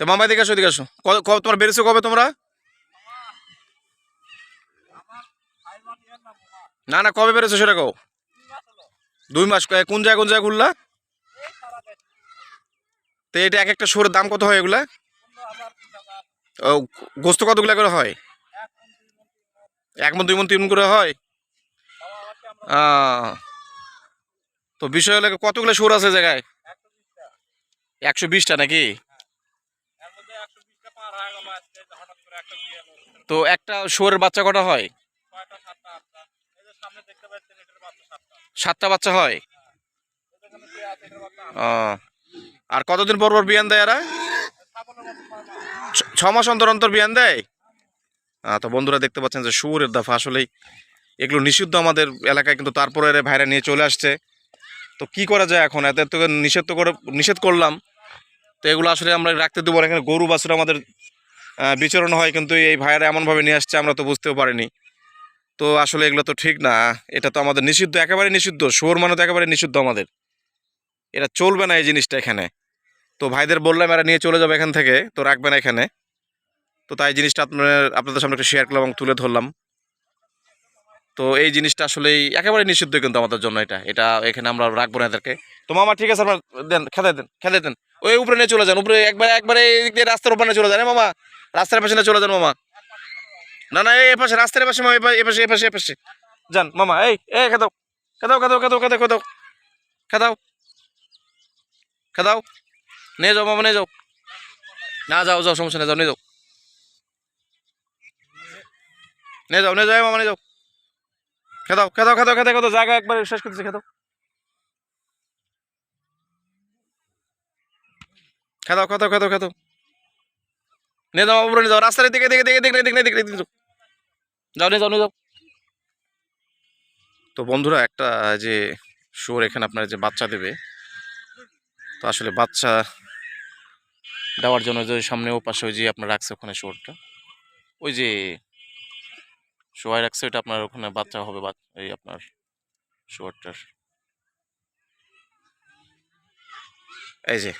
তো মামা এদিকে আসো, এদিকে তোমার বেড়েছো কবে তোমরা? না না, কবে বেড়েছো সেটা কও। দুই মাস ক- কোন জায়গায় কোন জায়গায় ঘুরলা? তো এটা এক একটা শোরের দাম কত হয় এগুলা? গোস্ত কতগুলা করে হয়? এক মন, দুই মন, তিন করে হয়? তো বিষয় হলে কতগুলো সুর আছে জায়গায়? একশো বিশটা নাকি? তো একটা শুয়োরের বাচ্চা কটা হয়? সাতটা বাচ্চা হয়? আর কতদিন পর পর বিয়ান দেয় এরা? ছ- মাস অন্তর অন্তর বিয়ান দেয়? তো বন্ধুরা দেখতে পাচ্ছেন যে শুয়োরের দফা আসলেই এগুলো নিষিদ্ধ আমাদের এলাকায়, কিন্তু তারপরে এরা ভাইরা নিয়ে চলে আসছে। তো কি করা যায় এখন? এত তো নিষেধ করে নিষেধ করলাম। তো এগুলো আসলে আমরা রাখতে দেবো এখানে গরু, বাছুর আমাদের বিচরণ হয়, কিন্তু এই ভাইয়ারা এমনভাবে নিয়ে আসছে, আমরা তো বুঝতেও পারিনি। তো আসলে এগুলো তো ঠিক না। এটা তো আমাদের নিষিদ্ধ, একেবারে নিষিদ্ধ। শোর মানে তো একেবারে নিষিদ্ধ আমাদের। এটা চলবে না এই জিনিসটা এখানে। তো ভাইদের বললাম, এরা নিয়ে চলে যাবে এখান থেকে। তো রাখবে না এখানে। তো তাই জিনিসটা আপনার, আপনাদের সামনে একটু শেয়ার করলাম এবং তুলে ধরলাম। তো এই জিনিসটা আসলেই একেবারে নিষিদ্ধ কিন্তু আমাদের জন্য এটা। এটা এখানে আমরা রাখব না এদেরকে। তো মামা, ঠিক আছে, আপনার দেন, খেতে দেন খেতে দেন। ওই উপরে নিয়ে চলে যান, উপরে একবার, একবারে এই দিয়ে রাস্তার ওপরে চলে যান। মামা, রাস্তার পাশে চলে যান মামা। না না, এই পাশে রাস্তার পাশে মামা এ পাশে এ পাশে এ পাশে যান, মামা, এই, এ খেদাও খেদাও খেদাও খেদাও খেদাও খেদাও খেদাও খেদাও নিয়ে যাও, মামা, নিয়ে যাও। না যাও যাও, সমস্যা নেই, যাও, নিয়ে যাও। নিয়ে যাও নিয়ে যাও মামা নিয়ে যাও। খেদাও খেদাও খেদাও খেদাও খেদাও জায়গা একবার শেষ করতেছি খেদাও খেদাও খেদাও খেদাও খেদাও নিয়ে যাও, উপরে নিয়ে যাও, রাস্তার দিকে দিকে দিকে দিকে দিকে দিকে দিকে যাও, নিয়ে যাও নিয়ে যাও। তো বন্ধুরা, একটা যে শোর এখানে আপনার যে বাচ্চা দেবে, তো আসলে বাচ্চা দেওয়ার জন্য যে সামনে ও পাশে ওই যে আপনার রাখছে ওখানে শোরটা ওই যে শোয়াই রাখছে, ওইটা আপনার ওখানে বাচ্চা হবে এই আপনার শোয়ারটার। এই যে,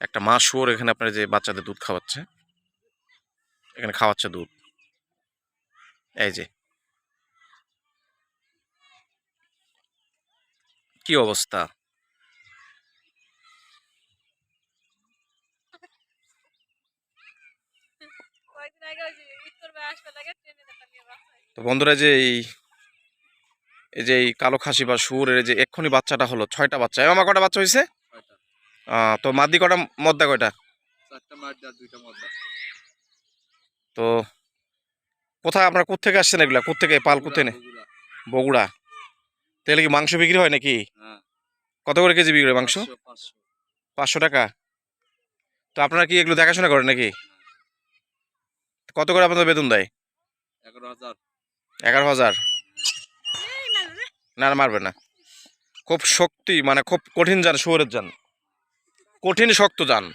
একটা মা শুয়োর, এখানে আপনার যে বাচ্চাদের দুধ খাওয়াচ্ছে, এখানে খাওয়াচ্ছে দুধ। এই যে। কি অবস্থা? আগে লাগে। তো বন্ধুরা যে এই এই যে এই কালো খাসি বা শুয়োরের যে এক্ষুনি বাচ্চাটা হলো ছয়টা বাচ্চা। এ মামা কটা বাচ্চা হয়েছে তো মাদি কটা মদ্দা কয়টা? তো কোথায় আপনার কোথেকে আসছেন এগুলা? কোথেকে পাল কোথেকে নে বগুড়া। তাহলে কি মাংস বিক্রি হয় নাকি? হ্যাঁ। কত করে কেজি বিক্রি হয় মাংস? পাঁচশো, টাকা। তো আপনারা কি এগুলো দেখাশোনা করেন নাকি? কত করে আপনাদের বেতন দেয়? এগারো হাজার। এগারো হাজার। না, মারবে না। খুব শক্তি মানে খুব কঠিন যান শুয়োরের যান। কঠিন শক্ত যান।